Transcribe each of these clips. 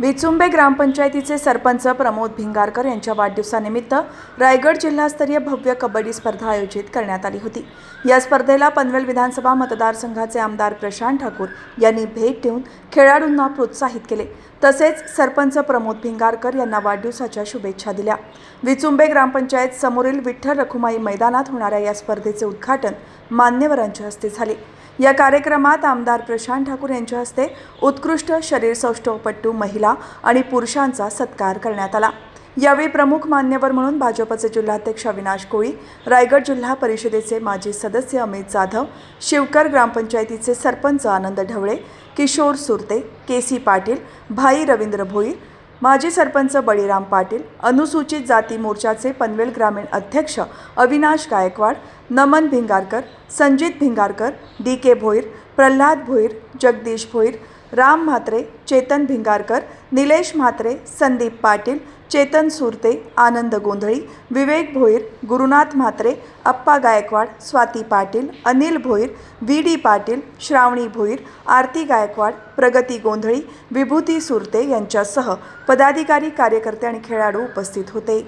विचुंबे ग्रामपंचायतीचे सरपंच प्रमोद भिंगारकर यांच्या वाढदिवसानिमित्त रायगड जिल्हास्तरीय भव्य कबड्डी स्पर्धा आयोजित करण्यात आली होती. या स्पर्धेला पनवेल विधानसभा मतदारसंघाचे आमदार प्रशांत ठाकूर यांनी भेट देऊन खेळाडूंना प्रोत्साहित केले. तसेच सरपंच प्रमोद भिंगारकर यांना वाढदिवसाच्या शुभेच्छा दिल्या. विचुंबे ग्रामपंचायत समोरील विठ्ठल रखुमाई मैदानात होणाऱ्या या स्पर्धेचे उद्घाटन मान्यवरांच्या हस्ते झाले. या कार्यक्रमात आमदार प्रशांत ठाकूर यांच्या हस्ते उत्कृष्ट शरीर सौष्ठवपट्टू महिला आणि पुरुषांचा सत्कार करण्यात आला. यावेळी प्रमुख मान्यवर म्हणून भाजपचे जिल्हाध्यक्ष अविनाश कोळी रायगड जिल्हा परिषदेचे माजी सदस्य अमित जाधव शिवकर ग्रामपंचायतीचे सरपंच आनंद ढवळे किशोर सुरते के सी पाटील भाई रवींद्र भोईर माजी सरपंच बळीराम पाटील अनुसूचित जाती मोर्चाचे पनवेल ग्रामीण अध्यक्ष Avinash Gaikwad Naman Bhingarkar Sanjit Bhingarkar D K Bhoir Pralhad Bhoir Jagdish Bhoir Ram Mhatre Chetan Bhingarkar Nilesh Mhatre Sandeep Patil Chetan Surte Anand Gondhali Vivek Bhoir Gurunath Mhatre Appa Gaikwad Swati Patil Anil Bhoir V D Patil Shravani Bhoir Aarti Gaikwad Pragati Gondhali Vibhuti Surte यांच्यासह पदाधिकारी कार्यकर्ते आणि खेळाडू उपस्थित होते.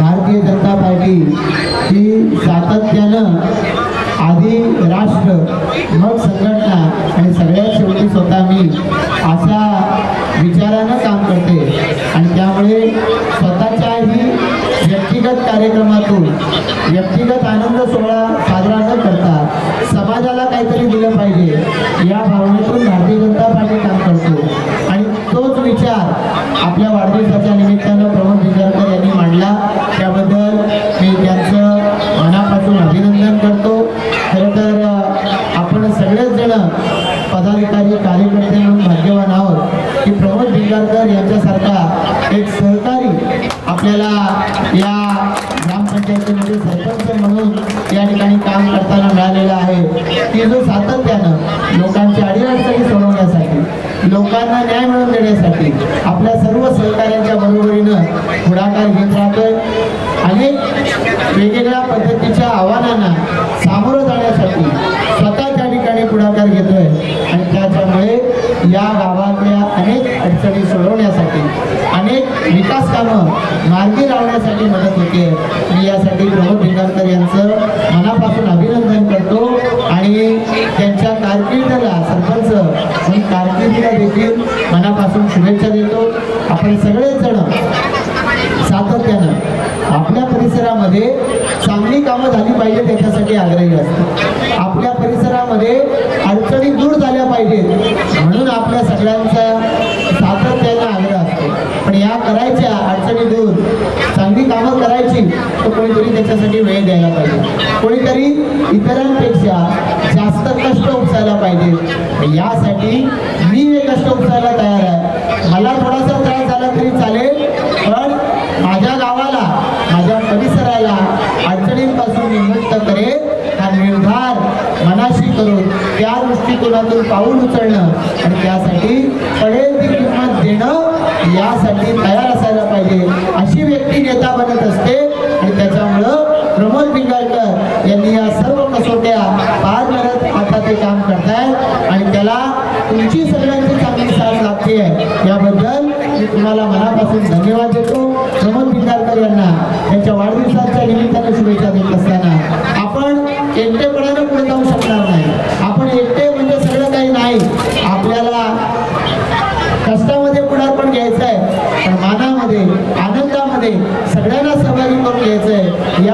Bharatiya Janata party ही सातत्यानं आधी राष्ट्र मग संघटना आणि सगळ्यात शेवटी स्वतः मी अशा विचारानं काम करते. आणि त्यामुळे स्वतःच्याही व्यक्तिगत कार्यक्रमातून व्यक्तिगत आनंद सोहळा साजरा न करता समाजाला काहीतरी दिलं पाहिजे. या पदाधिकारी कार्यकर्ते म्हणून भाग्यवान आहोत की प्रमोद भिंगारकर यांच्यासारखा एक सहकारी आपल्याला या ग्रामपंचायतीमध्ये सरपंच म्हणून या ठिकाणी काम करताना मिळालेलं आहे. की जो सातत्यानं लोकांची अडीअडचणी सोडवण्यासाठी लोकांना न्याय मिळवून देण्यासाठी आपल्या सर्व सहकाऱ्यांच्या बरोबरीनं पुढाकार घेत राहतोय. अनेक वेगवेगळ्या पद्धतीच्या आव्हानांना सामोरं जाण्यासाठी स्वतः त्या ठिकाणी पुढाकार घेतोय आणि त्याच्यामुळे या गावातल्या अनेक अडचणी होते अनेक विकास कामं मार्गी लावण्यासाठी मदत होते. मी यासाठी प्रमोद भिंगारकर यांचं मनापासून अभिनंदन करतो आणि त्यांच्या कारकिर्दीला सरपंच म्हणून कारकिर्दीला देखील मनापासून शुभेच्छा देतो. आपण सगळेच जण सातत्यानं आपल्या परिसरामध्ये चांगली कामं झाली पाहिजे त्याच्यासाठी आग्रही असतो. आपल्या परिसरामध्ये अडचणी दूर झाल्या पाहिजेत म्हणून आपल्या सगळ्यांचा सातत्यानं आग्रह असतो पण या करायच्या अडचणी दूर चांगली कामं करायची तर कोणीतरी त्याच्यासाठी वेळ द्यायला पाहिजे. कोणीतरी इतरांपेक्षा जास्त कष्ट उपसायला पाहिजे. यासाठी मी हे कष्ट उपसायला तयार आहे. मला थोडासा त्रास झाला तरी चालेल पण माझ्या गावाला माझ्या परिसराला अडचणींपासून विमुक्त करेल हा निर्धार मनाशी करून त्या दृष्टिकोनातून पाऊल उचलणं आणि त्यासाठी पडेल ती किंमत देणं यासाठी तयार असायला पाहिजे. अशी व्यक्ती नेता बनत असते प्रमोद पिंगाळकर यांनी या सर्व कसोट्या पार करत आता ते काम करतायत. आणि त्याला तुमची सगळ्यांची चांगली साथ लागते याबद्दल मी तुम्हाला मनापासून धन्यवाद देतो. प्रमोद पिंगाळकर यांना त्यांच्या वाढदिवसाच्या निमित्ताने शुभेच्छा देत असताना आपण एकटेपणाने पुढे जाऊ शकणार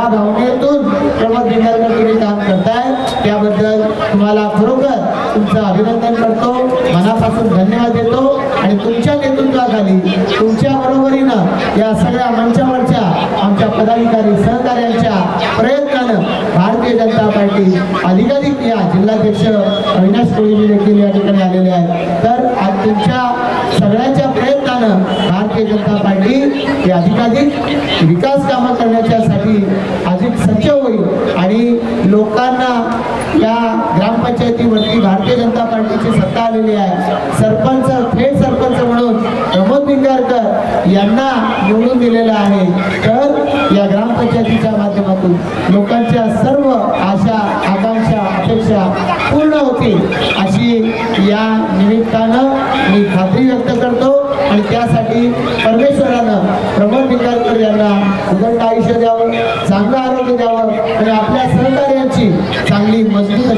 या भावनेतून प्रमोद भिंगारकर तुम्ही काम करताय. त्याबद्दल तुम्हाला खरोखर तुमचं अभिनंदन करतो. मनापासून धन्यवाद देतो. आणि तुमच्या नेतृत्वाखाली तुमच्या बरोबरीनं या सगळ्या मंचावरच्या आमच्या पदाधिकारी सहकार्यांच्या प्रयत्नानं भारतीय जनता पार्टी अधिकाधिक या जिल्हाध्यक्ष अविनाश कोळीजी देखील या ठिकाणी आलेले आहेत. तर आज तुमच्या सगळ्यांच्या प्रयत्नानं भारतीय जनता पार्टी ही अधिकाधिक विकास कामं करण्याच्यासाठी अधिक सज्ज होईल आणि लोकांना या ग्रामपंचायतीवरती भारतीय जनता पार्टीची सत्ता आलेली आहे. सरपंच थेट सरपंच म्हणून प्रमोद भिंगारकर यांना निवडून दिलेलं आहे. तर या ग्रामपंचायतीच्या माध्यमातून लोकांच्या सर्व आशा आकांक्षा अपेक्षा पूर्ण होतील अशी या निमित्तानं मी खात्री व्यक्त करतो. आणि त्यासाठी परमेश्वरानं प्रमोद भिंगारकर यांना उदंड आयुष्य द्यावं चांगलं आरोग्य द्यावं आणि आपल्या सहकार्यांची चांगली मजबूत